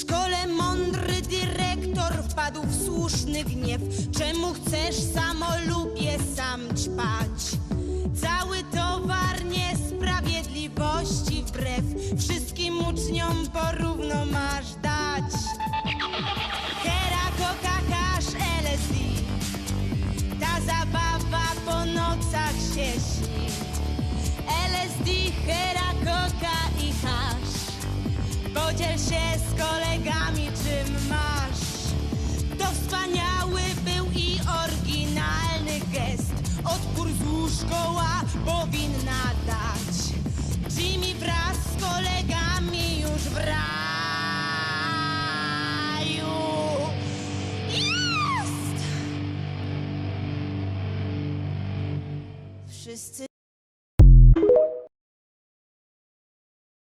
szkole mądry dyrektor wpadł w słuszny gniew. Czemu chcesz samolubie sam ćpać? Cały towar niesprawiedliwości wbrew wszystkim uczniom porówno masz dać. Hera, koka, hasz, LSD Ta zabawa po nocach się śni LSD, hera, koka i hasz Podziel się z gest Odpór złóż szkoła powinna dać. Jimmy wraz z kolegami już w raju. Jest! Wszyscy